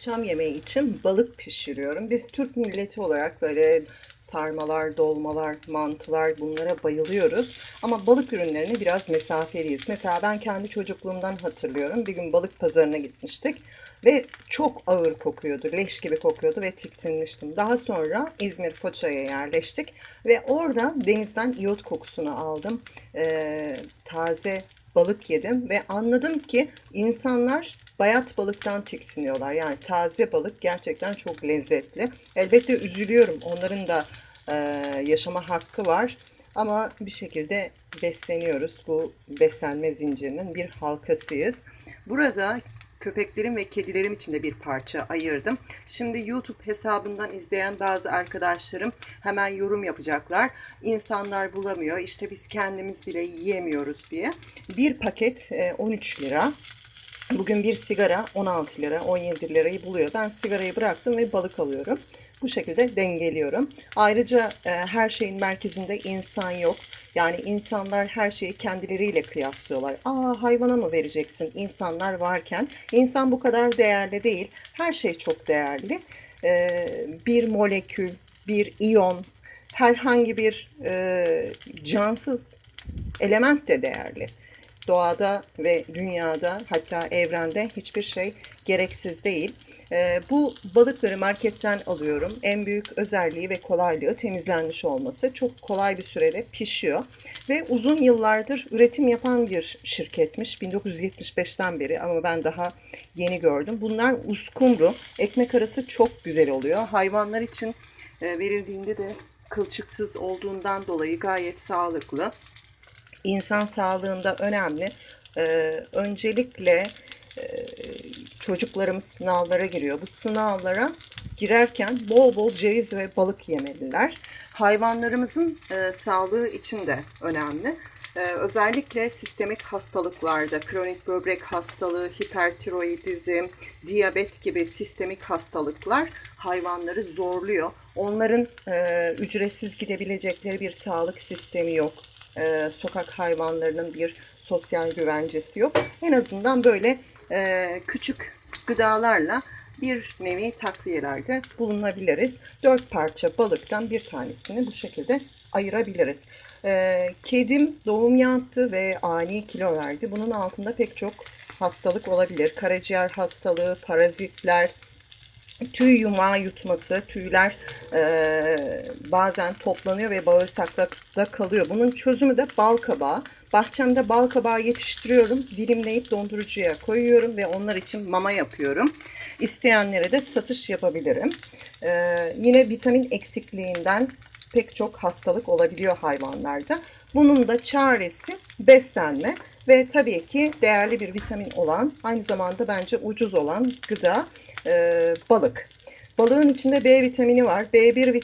Akşam yemeği için balık pişiriyorum. Biz Türk milleti olarak böyle sarmalar, dolmalar, mantılar bunlara bayılıyoruz. Ama balık ürünlerine biraz mesafeliyiz. Mesela ben kendi çocukluğumdan hatırlıyorum. Bir gün balık pazarına gitmiştik ve çok ağır kokuyordu. Leş gibi kokuyordu ve tiksinmiştim. Daha sonra İzmir Foça'ya yerleştik ve orada denizden iyot kokusunu aldım. Ee, taze balık yedim ve anladım ki insanlar bayat balıktan tiksiniyorlar. Yani taze balık gerçekten çok lezzetli. Elbette üzülüyorum. Onların da e, yaşama hakkı var. Ama bir şekilde besleniyoruz. Bu beslenme zincirinin bir halkasıyız. Burada köpeklerim ve kedilerim için de bir parça ayırdım. Şimdi YouTube hesabından izleyen bazı arkadaşlarım hemen yorum yapacaklar. İnsanlar bulamıyor. İşte biz kendimiz bile yiyemiyoruz diye. Bir paket e, 13 lira. Bugün bir sigara 16 lira, 17 lirayı buluyor. Ben sigarayı bıraktım ve balık alıyorum. Bu şekilde dengeliyorum. Ayrıca e, her şeyin merkezinde insan yok. Yani insanlar her şeyi kendileriyle kıyaslıyorlar. Aa hayvana mı vereceksin insanlar varken? İnsan bu kadar değerli değil. Her şey çok değerli. E, bir molekül, bir iyon, herhangi bir e, cansız element de değerli doğada ve dünyada hatta evrende hiçbir şey gereksiz değil. Ee, bu balıkları marketten alıyorum. En büyük özelliği ve kolaylığı temizlenmiş olması. Çok kolay bir sürede pişiyor. Ve uzun yıllardır üretim yapan bir şirketmiş. 1975'ten beri ama ben daha yeni gördüm. Bunlar uskumru. Ekmek arası çok güzel oluyor. Hayvanlar için e, verildiğinde de kılçıksız olduğundan dolayı gayet sağlıklı insan sağlığında önemli. Ee, öncelikle e, çocuklarımız sınavlara giriyor. Bu sınavlara girerken bol bol ceviz ve balık yemeliler. Hayvanlarımızın e, sağlığı için de önemli. Ee, özellikle sistemik hastalıklarda, kronik böbrek hastalığı, hipertiroidizm, diyabet gibi sistemik hastalıklar hayvanları zorluyor. Onların e, ücretsiz gidebilecekleri bir sağlık sistemi yok e, sokak hayvanlarının bir sosyal güvencesi yok. En azından böyle e, küçük gıdalarla bir nevi takviyelerde bulunabiliriz. Dört parça balıktan bir tanesini bu şekilde ayırabiliriz. E, kedim doğum yaptı ve ani kilo verdi. Bunun altında pek çok hastalık olabilir. Karaciğer hastalığı, parazitler, tüy yumağı yutması, tüyler e, bazen toplanıyor ve bağırsakta kalıyor. Bunun çözümü de bal kabağı. Bahçemde bal kabağı yetiştiriyorum. Dilimleyip dondurucuya koyuyorum ve onlar için mama yapıyorum. İsteyenlere de satış yapabilirim. E, yine vitamin eksikliğinden pek çok hastalık olabiliyor hayvanlarda. Bunun da çaresi beslenme ve tabii ki değerli bir vitamin olan, aynı zamanda bence ucuz olan gıda e, balık. Balığın içinde B vitamini var. B1 vitamini